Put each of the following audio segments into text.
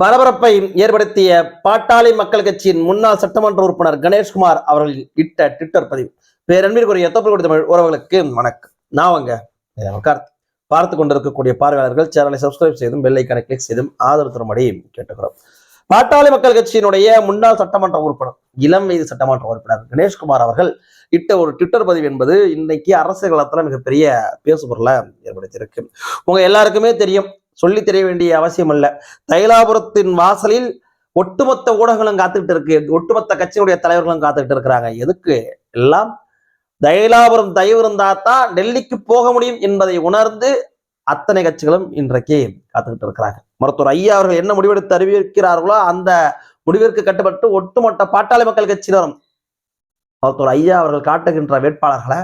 பரபரப்பை ஏற்படுத்திய பாட்டாளி மக்கள் கட்சியின் முன்னாள் சட்டமன்ற உறுப்பினர் கணேஷ்குமார் அவர்கள் இட்ட ட்விட்டர் பதிவு. பேரன்பிற்குரிய தொப்பல் தமிழ் உறவுகளுக்கு வணக்கம். நான் அவங்க கார்த்தி. பார்த்து கொண்டிருக்கக்கூடிய பார்வையாளர்கள் சேனலை சப்ஸ்கிரைப் செய்தும் பெல் ஐக்கானை கிளிக் செய்தும் ஆதரவு தரும்படி கேட்டுக்கிறோம். பாட்டாளி மக்கள் கட்சியினுடைய முன்னாள் சட்டமன்ற உறுப்பினர் இளம் வயது சட்டமன்ற உறுப்பினர் கணேஷ்குமார் அவர்கள் இட்ட ஒரு ட்விட்டர் பதிவு என்பது இன்னைக்கு அரசியல் களத்துல மிகப்பெரிய பேசுபொருளை ஏற்படுத்தியிருக்கு. உங்க எல்லாருக்குமே தெரியும் சொல்லி தெரிய வேண்டிய அவசியம் அல்ல தைலாபுரத்தின் வாசலில் ஒட்டுமொத்த ஊடகங்களும் காத்துக்கிட்டு இருக்கு. ஒட்டுமொத்த கட்சியினுடைய தலைவர்களும் காத்துக்கிட்டு இருக்கிறாங்க. எதுக்கு? எல்லாம் தைலாபுரம் தயவு இருந்தா தான் டெல்லிக்கு போக முடியும் என்பதை உணர்ந்து அத்தனை கட்சிகளும் இன்றைக்கு காத்துக்கிட்டு இருக்கிறாங்க மருத்துவர் ஐயா அவர்கள் என்ன முடிவெடுத்து அறிவிக்கிறார்களோ அந்த முடிவிற்கு கட்டுப்பட்டு ஒட்டுமொத்த பாட்டாளி மக்கள் கட்சியினரும் மருத்துவர் ஐயா அவர்கள் காட்டுகின்ற வேட்பாளர்களை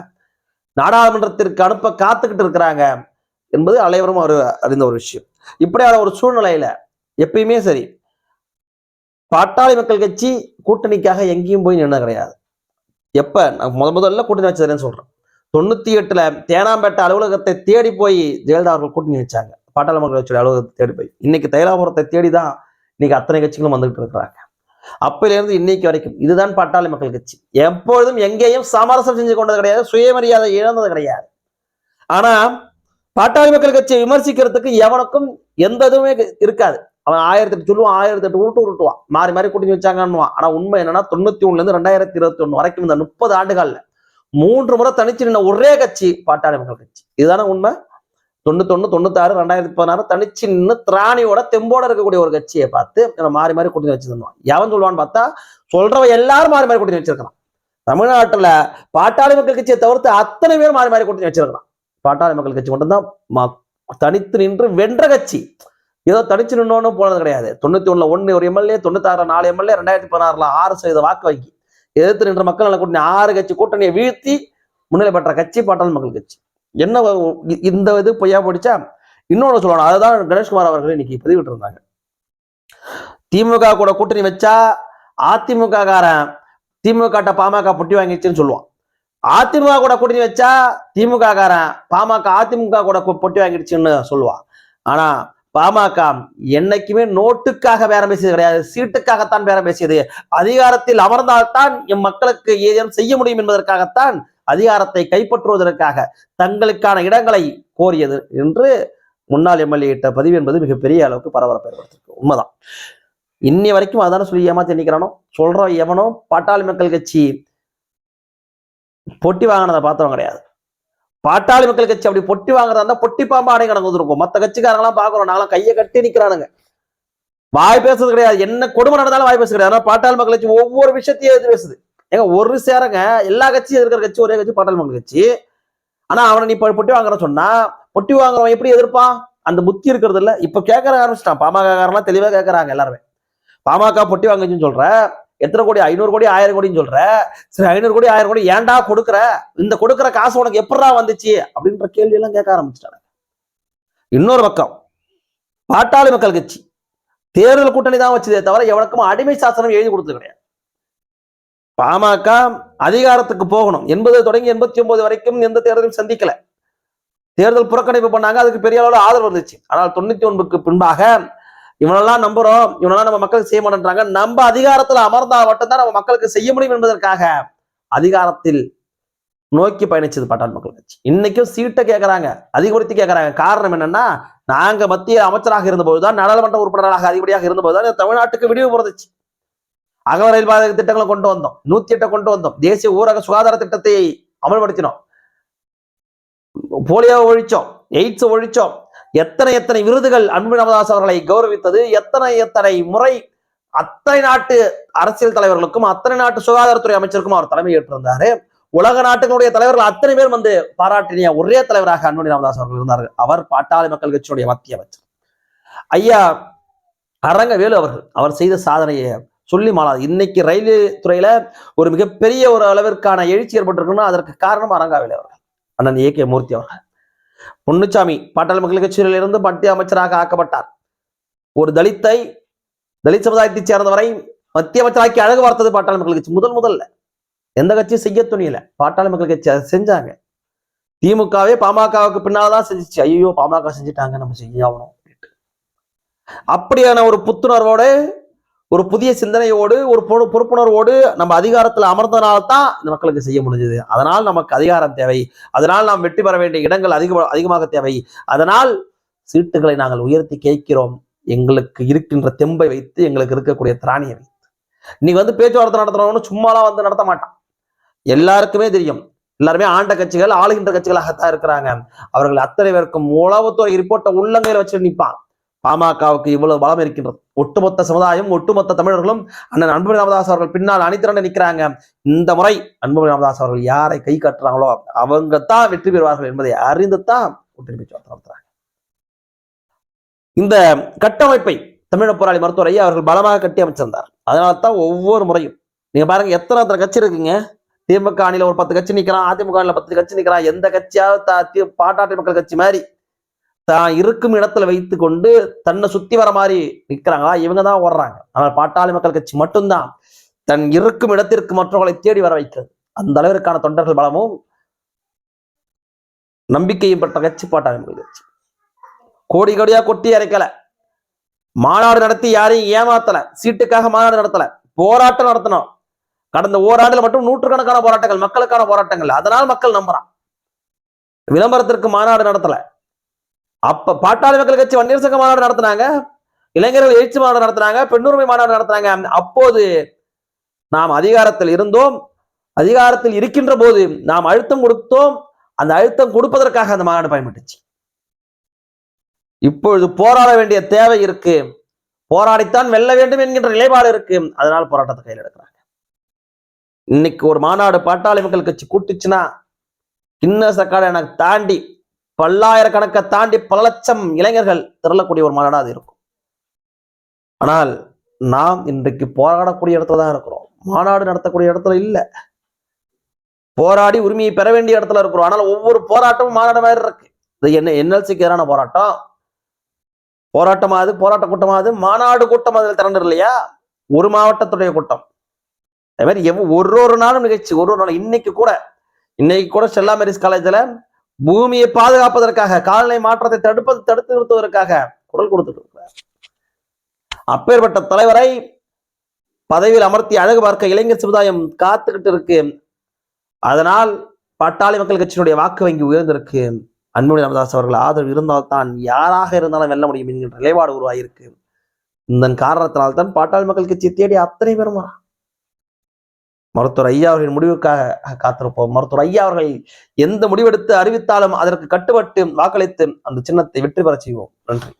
நாடாளுமன்றத்திற்கு அனுப்ப காத்துக்கிட்டு இருக்கிறாங்க. என்பது அனைவரும் அவர் அறிந்த ஒரு விஷயம். இப்படியான ஒரு சூழ்நிலையில எப்பயுமே சரி பாட்டாளி மக்கள் கட்சி கூட்டணிக்காக எங்கேயும் போய் நின்று கிடையாது. எப்ப? நான் முத முதல்ல கூட்டணி வச்சதுன்னு சொல்றேன். தொண்ணூத்தி எட்டுல தேனாம்பேட்டை அலுவலகத்தை தேடி போய் ஜெயலலிதா அவர்கள் கூட்டணி வச்சாங்க. பாட்டாளி மக்கள் கட்சியோட அலுவலகத்தை தேடி போய். இன்னைக்கு தைலாபுரத்தை தேடி தான் இன்னைக்கு அத்தனை கட்சிகளும் வந்துகிட்டு இருக்கிறாங்க. அப்பிலிருந்து இன்னைக்கு வரைக்கும் இதுதான் பாட்டாளி மக்கள் கட்சி. எப்பொழுதும் எங்கேயும் சமரசம் செஞ்சு கொண்டது கிடையாது சுயமரியாதை இழந்தது கிடையாது. ஆனா பாட்டாளி மக்கள் கட்சியை விமர்சிக்கிறதுக்கு எவனுக்கும் எந்த இதுவுமே இருக்காது. அவன் ஆயிரத்தி எட்டு சொல்லுவான் ஆயிரத்தி எட்டு உருட்டு உருட்டுவான். மாறி மாறி கூட்டணி வச்சாங்கன்னுவான். ஆனா உண்மை என்னன்னா தொண்ணூத்தி ஒண்ணுல இருந்து ரெண்டாயிரத்தி இருபத்தி ஒண்ணு வரைக்கும் இந்த முப்பது ஆண்டுகள்ல மூன்று முறை தனிச்சு நின்ன ஒரே கட்சி பாட்டாளி மக்கள் கட்சி. இதுதானே உண்மை? தொண்ணூத்தொன்னு தொண்ணூத்தாறு ரெண்டாயிரத்தி பதினாறு தனிச்சு நின்று திராணியோட தெம்போட இருக்கக்கூடிய ஒரு கட்சியை பார்த்து மாறி மாறி கூட்டணி வச்சிருந்தான் எவன் சொல்லுவான்னு பார்த்தா சொல்றவன் எல்லாரும் மாறி மாறி கூட்டணி வச்சிருக்கான் தமிழ்நாட்டுல பாட்டாளி மக்கள் கட்சியை தவிர்த்து அத்தனை பேர் மாறி மாறி கூட்டணி வச்சிருக்கான் பாட்டாளி மக்கள் கட்சி மட்டும்தான் ம- தனித்து நின்று வென்ற கட்சி. ஏதோ தனிச்சு நின்னோன்னு போனது கிடையாது. தொண்ணூத்தி ஒண்ணுல ஒன்னு ஒரு எம்எல்ஏ தொண்ணூத்தாறு நாலு எம்எல்ஏ ரெண்டாயிரத்தி பதினாறுல ஆறு சதவீத வாக்கு வங்கி. எதிர்த்து நின்ற மக்கள் நல கூட்டணி ஆறு கட்சி கூட்டணியை வீழ்த்தி முன்னிலை பெற்ற கட்சி பாட்டாளி மக்கள் கட்சி. என்ன இந்த இது பொய்யா படிச்சா இன்னொன்னு சொல்லணும். அதுதான் கணேஷ்குமார் அவர்கள் இன்னைக்கு பதிவிட்டு இருந்தாங்க திமுக கூட கூட்டணி வச்சா அதிமுக காரன் திமுக பாமக புட்டி வாங்கிச்சுன்னு சொல்லுவான். அதிமுக கூட கூட்டணி வச்சா திமுக காரன் பாமக அதிமுக கூட பொட்டி வாங்கிடுச்சுன்னு சொல்லுவான். ஆனா பாமக என்னைக்குமே நோட்டுக்காக பேரம் பேசியது கிடையாது சீட்டுக்காகத்தான் பேரம் பேசியது. அதிகாரத்தில் அமர்ந்தால்தான் எம் மக்களுக்கு ஏதேனும் செய்ய முடியும் என்பதற்காகத்தான் அதிகாரத்தை கைப்பற்றுவதற்காக தங்களுக்கான இடங்களை கோரியது என்று முன்னாள் எம்எல்ஏ இட்ட பதிவு என்பது மிகப்பெரிய அளவுக்கு பரபரப்பை ஏற்படுத்திருக்கு உண்மைதான். இன்னி வரைக்கும் அதான சொல்லி ஏமாத்தி நிற்கிறானோ சொல்ற எவனோ? பாட்டாளி மக்கள் கட்சி பொட்டி வாங்கினதை பார்த்தவன் கிடையாது. பாட்டாளி மக்கள் கட்சி அப்படி பொட்டி வாங்குறதா இருந்தா பொட்டி பாம்பாடை கணக்கு இருக்கும் மத்த கட்சிக்காரங்களாம் பாக்குறோம் நாங்களாம் கையை கட்டி நிக்கிறானுங்க. வாய் பேசுறது கிடையாது. என்ன கொடுமை நடந்தாலும் வாய் பேசுறது கிடையாது. ஆனா பாட்டாளி மக்கள் கட்சி ஒவ்வொரு விஷயத்தையும் எதிர்த்து பேசுது. ஏங்க ஒரு சேரங்க எல்லா கட்சியும் இருக்கிற கட்சி ஒரே கட்சி பாட்டாளி மக்கள் கட்சி. ஆனா அவனை நீ பொட்டி வாங்குற சொன்னா பொட்டி வாங்குறவன் எப்படி எதிர்ப்பான்? அந்த புத்தி இருக்கிறது இல்ல இப்ப கேட்கற ஆரம்பிச்சிட்டான். பாமக காரன்லாம் தெளிவா கேட்கறாங்க எல்லாருமே. பாமக பொட்டி வாங்குச்சுன்னு சொல்ற. எத்தனை கோடி? ஐநூறு கோடி ஆயிரம் கோடின்னு சொல்ற. சரி ஐநூறு கோடி ஆயிரம் கோடி ஏன்டா கொடுக்குற? இந்த கொடுக்குற காசு உனக்கு எப்படா வந்துச்சு? அப்படின்ற கேள்வி எல்லாம் கேட்க ஆரம்பிச்சிட்டாங்க. இன்னொரு பக்கம் பாட்டாளி மக்கள் கட்சி. தேர்தல் கூட்டணி தான் வச்சதே தவிர எவனுக்கும் அடிமை சாசனம் எழுதி கொடுத்தது கிடையாது. பாமக அதிகாரத்துக்கு போகணும். எண்பது தொடங்கி எண்பத்தி ஒன்பது வரைக்கும் எந்த தேர்தலையும் சந்திக்கல. தேர்தல் புறக்கணிப்பு பண்ணாங்க. அதுக்கு பெரிய அளவில் ஆதரவு இருந்துச்சு. ஆனால் தொண்ணூத்தி ஒன்பதுக்கு பின்பாக இவனெல்லாம் நம்புறோம் இவனெல்லாம் நம்ம மக்களுக்கு செய்ய மாட்டேன்றாங்க. நம்ம அதிகாரத்துல அமர்ந்தா மட்டும்தான் நம்ம மக்களுக்கு செய்ய முடியும் என்பதற்காக அதிகாரத்தில் நோக்கி பயணிச்சது பாட்டாள் மக்கள் கட்சி. இன்னைக்கும் சீட்டை கேட்கறாங்க அதிகப்படுத்தி கேட்கறாங்க காரணம் என்னன்னா நாங்க மத்திய அமைச்சராக இருந்தபோதுதான் நாடாளுமன்ற உறுப்பினராக அதிகப்படியாக இருந்தபோதுதான் இந்த தமிழ்நாட்டுக்கு விடிவு பிறந்துச்சு அகல ரயில் பாதை திட்டங்களை கொண்டு வந்தோம் நூத்தி எட்டை கொண்டு வந்தோம். தேசிய ஊரக சுகாதார திட்டத்தை அமல்படுத்தினோம். Polio ஒழிச்சோம் AIDS ஒழிச்சோம். எத்தனை எத்தனை விருதுகள் அன்பு ராமதாஸ் அவர்களை கௌரவித்தது எத்தனை எத்தனை முறை அத்தனை நாட்டு அரசியல் தலைவர்களுக்கும் அத்தனை நாட்டு சுகாதாரத்துறை அமைச்சருக்கும் அவர் தலைமை ஏற்றிருந்தாரு. உலக நாட்டுகளுடைய தலைவர்கள் அத்தனை பேர் வந்து பாராட்டினிய ஒரே தலைவராக அன்புமணி ராமதாஸ் அவர்கள் இருந்தார்கள். அவர் பாட்டாளி மக்கள் கட்சியுடைய மத்திய அமைச்சர். ஐயா அரங்கவேலு அவர்கள் அவர் செய்த சாதனையை சொல்லி மாறாது. இன்னைக்கு ரயில்வே துறையில ஒரு மிகப்பெரிய ஒரு அளவிற்கான எழுச்சி ஏற்பட்டிருக்குன்னா அதற்கு காரணம் அரங்காவேலு அவர்கள் அண்ணன் ஏ கே மூர்த்தி அவர்கள். பொன்னுச்சாமி பாட்டாளி மக்கள் கட்சியிலிருந்து மத்திய அமைச்சராக ஆக்கப்பட்டார். ஒரு தலித்தை தலித் சமுதாயத்தைச் சேர்ந்தவரை மத்திய அமைச்சராக்கி அழகு வார்த்தது பாட்டாளி மக்கள் கட்சி. முதல் முதல்ல எந்த கட்சியும் செய்ய துணியல. பாட்டாளி மக்கள் கட்சி அதை செஞ்சாங்க. திமுகவே பாமகவுக்கு பின்னால்தான் செஞ்சிச்சு. ஐயோ பாமக செஞ்சுட்டாங்க நம்ம செய்ய ஆகணும். அப்படியான ஒரு புத்துணர்வோட ஒரு புதிய சிந்தனையோடு ஒரு பொறுப்புணர்வோடு நம்ம அதிகாரத்தில் அமர்ந்தனால்தான் இந்த மக்களுக்கு செய்ய முடிஞ்சது. அதனால் நமக்கு அதிகாரம் தேவை. அதனால் நாம் வெற்றி பெற வேண்டிய இடங்கள் அதிக அதிகமாக தேவை. அதனால் சீட்டுகளை நாங்கள் உயர்த்தி கேட்கிறோம். எங்களுக்கு இருக்கின்ற தெம்பை வைத்து எங்களுக்கு இருக்கக்கூடிய திராணியை வைத்து. இன்னைக்கு வந்து பேச்சுவார்த்தை நடத்துறவங்க சும்மாலாம் வந்து நடத்த மாட்டான். எல்லாருக்குமே தெரியும். எல்லாருமே ஆண்ட கட்சிகள் ஆளுகின்ற கட்சிகளாகத்தான் இருக்கிறாங்க. அவர்கள் அத்தனை பேருக்கும் உளவுத்துறை ரிப்போர்ட்டை உள்ளங்கையில் வச்சு நிற்பான் பாமகவுக்கு இவ்வளவு பலம் இருக்கின்றது. ஒட்டுமொத்த சமுதாயம் ஒட்டுமொத்த தமிழர்களும் அண்ணன் அன்புமணி ராமதாஸ் அவர்கள் பின்னால் அணித்திரண்டு நிற்கிறாங்க. இந்த முறை அன்புமணி ராமதாஸ் அவர்கள் யாரை கை கட்டுறாங்களோ அவங்க தான் வெற்றி பெறுவார்கள் என்பதை அறிந்து தான் கூட்டணி பேச்சுவார்த்தை நடத்துறாங்க இந்த கட்டமைப்பை தமிழ போராளி மருத்துவர் ஐயா அவர்கள் பலமாக கட்டி அமைச்சிருந்தார். அதனால தான் ஒவ்வொரு முறையும் நீங்க பாருங்க எத்தனை எத்தனை கட்சி இருக்குங்க? திமுக அணியில ஒரு பத்து கட்சி நிற்கிறான் அதிமுக அணியில பத்து கட்சி நிற்கிறான் எந்த கட்சியாவது பாட்டாட்டி மக்கள் கட்சி மாதிரி தான் இருக்கும் இடத்துல வைத்து கொண்டு தன்னை சுத்தி வர மாதிரி நிக்கிறாங்களா? இவங்க தான் ஓடுறாங்க. ஆனால் பாட்டாளி மக்கள் கட்சி மட்டும்தான் தன் இருக்கும் இடத்திற்கு மற்றவர்களை தேடி வர வைக்கிறது. அந்த அளவிற்கான தொண்டர்கள் பலமும் நம்பிக்கையும் பெற்ற கட்சி பாட்டாளி மக்கள் கட்சி. கோடி கோடியா கொட்டி அரைக்கல. மாநாடு நடத்தி யாரையும் ஏமாத்தல. சீட்டுக்காக மாநாடு நடத்தல. போராட்டம் நடத்தணும். கடந்த ஓராண்டுல மட்டும் நூற்றுக்கணக்கான போராட்டங்கள் மக்களுக்கான போராட்டங்கள். அதனால் மக்கள் நம்புறான். விளம்பரத்திற்கு மாநாடு நடத்தலை. அப்ப பாட்டாளி மக்கள் கட்சி வன்னியர் சங்க மாநாடு நடத்தினாங்க. இளைஞர்கள் எழுச்சி மாநாடு நடத்தினாங்க. பெண்ணுரிமை மாநாடு நடத்தினாங்க. அப்போது நாம் அதிகாரத்தில் இருந்தோம். அதிகாரத்தில் இருக்கின்ற போது நாம் அழுத்தம் கொடுத்தோம். அந்த அழுத்தம் கொடுப்பதற்காக அந்த மாநாடு பயன்பட்டுச்சு. இப்பொழுது போராட வேண்டிய தேவை இருக்கு. போராடித்தான் வெல்ல வேண்டும் என்கின்ற நிலைப்பாடு இருக்கு. அதனால் போராட்டத்தை கையில் எடுக்கிறாங்க. இன்னைக்கு ஒரு மாநாடு பாட்டாளி மக்கள் கட்சி கூட்டுச்சுன்னா கிண்ண ரெக்கார்டு எனக்கு தாண்டி பல்லாயிரக்கணக்கை தாண்டி பல லட்சம் இளைஞர்கள் திரளக்கூடிய ஒரு மாநாடாக அது இருக்கும். ஆனால் நாம் இன்றைக்கு போராடக்கூடிய இடத்துல தான் இருக்கிறோம். மாநாடு நடத்தக்கூடிய இடத்துல இல்ல. போராடி உரிமையை பெற வேண்டிய இடத்துல இருக்கிறோம். ஆனால் ஒவ்வொரு போராட்டமும் மாநாடு மாதிரி இருக்கு. இது என்ன என்எல்சிக்கு எதிரான போராட்டம்? போராட்டமாவது போராட்ட கூட்டமாவது மாநாடு கூட்டம் அதில் திரண்டு இல்லையா? ஒரு மாவட்டத்துடைய கூட்டம். அதே மாதிரி எவ் ஒரு ஒரு நாளும் நிகழ்ச்சி ஒரு ஒரு நாள். இன்னைக்கு கூட இன்னைக்கு கூட ஸ்டெல்லா மேரிஸ் காலேஜ்ல பூமியை பாதுகாப்பதற்காக காலநிலை மாற்றத்தை தடுப்பது தடுத்து நிறுத்துவதற்காக குரல் கொடுத்துட்டு இருக்கிறார். அப்பேற்பட்ட தலைவரை பதவியில் அமர்த்தி அழகு பார்க்க இளைஞர் சமுதாயம் காத்துக்கிட்டு இருக்கு. அதனால் பாட்டாளி மக்கள் கட்சியினுடைய வாக்கு வங்கி உயர்ந்திருக்கு. அன்புமணி ராமதாஸ் அவர்கள் ஆதரவு இருந்தால்தான் யாராக இருந்தாலும் வெல்ல முடியும் என்கின்ற நிலைப்பாடு உருவாகியிருக்கு. இந்த காரணத்தினால்தான் பாட்டாளி மக்கள் கட்சியை தேடி அத்தனை பேரும் வரா மருத்துவர் ஐயா அவர்களின் முடிவுக்காக காத்திருப்போம். மருத்துவர் ஐயா அவர்கள் எந்த முடிவெடுத்து அறிவித்தாலும் அதற்கு கட்டுப்பட்டு வாக்களித்து அந்த சின்னத்தை வெற்றி பெற செய்வோம். நன்றி.